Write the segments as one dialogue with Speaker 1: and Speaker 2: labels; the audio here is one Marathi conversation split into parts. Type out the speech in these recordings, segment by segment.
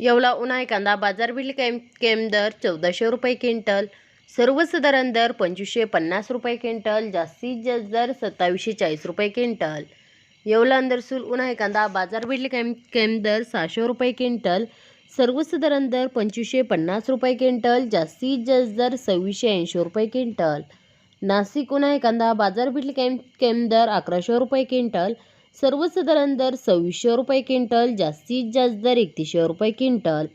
Speaker 1: येवला उन्हाळी कांदा बाजारपेठ केम केम दर चौदाशे रुपये क्विंटल सर्वसाधारण दर पंचवीसशे पन्नास रुपये क्विंटल जास्तीत जास्त दर सत्तावीसशे चाळीस रुपये क्विंटल. येवला अंदरसूल उन्हाळी कांदा बाजारपेठ केम केम दर सहाशे रुपये क्विंटल सर्वसाधारण दर पंचवीसशे पन्नास रुपये क्विंटल जास्तीत जास्त दर सव्वीसशे ऐंशी रुपये क्विंटल. नाशिक उन्हाळी कांदा बाजारपेठ केम केम दर अकराशे रुपये क्विंटल सर्वसाधारण दर सव्वीसशे रुपये क्विंटल जास्तीत जास्त दर एकतीसशे रुपये क्विंटल.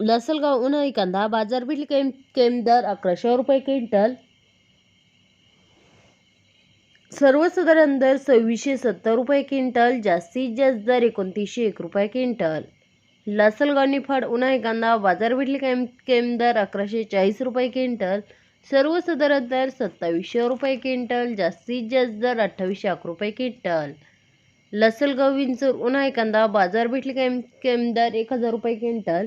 Speaker 1: लसलगाव उन्हाळी कांदा बाजारपेठ केम केम दर अकराशे रुपये क्विंटल. सर्वसाधारण दर सव्वीसशे सत्तर रुपये क्विंटल जास्तीत जास्त दर एकोणतीसशे एक रुपये क्विंटल. लसलगाव निफाड उन्हाळी कांदा बाजारपेठ केम केम दर अकराशे चाळीस रुपये क्विंटल. सर्वसाधारण दर सत्तावीसशे रुपये क्विंटल जास्तीत जास्त दर अठ्ठावीसशे अकरा रुपये क्विंटल. लसलगाव विंचूर उन्हा कांदा भेटले केम केम दर एक हजार रुपये क्विंटल.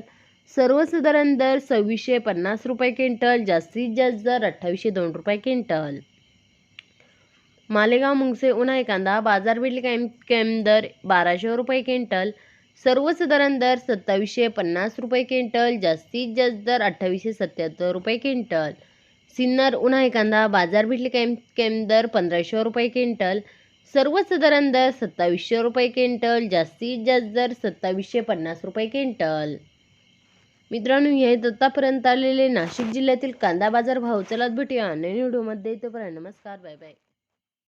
Speaker 1: सर्वसाधारण दर सव्वीसशे पन्नास रुपये क्विंटल जास्तीत जास्त दर अठ्ठावीसशे दोन रुपये क्विंटल. मालेगाव मुंगसे उन्हा कांदा भेटले केम केम दर बाराशे रुपये क्विंटल. सर्वसाधारण दर सत्तावीसशे पन्नास रुपये क्विंटल जास्तीत जास्त दर अठ्ठावीसशे सत्याहत्तर रुपये क्विंटल. सिन्नर उन्हा कांदा भेटले केम केम दर पंधराशे रुपये क्विंटल. सर्वसाधारण दर सत्तावीसशे रुपये क्विंटल जास्तीत जास्त दर सत्तावीसशे पन्नास रुपये क्विंटल. मित्रांनो हे आतापर्यंत आलेले नाशिक जिल्ह्यातील कांदा बाजार भाव. चलात भेटूया नवीन व्हिडिओमध्ये. तोपर्यंत नमस्कार बाय बाय.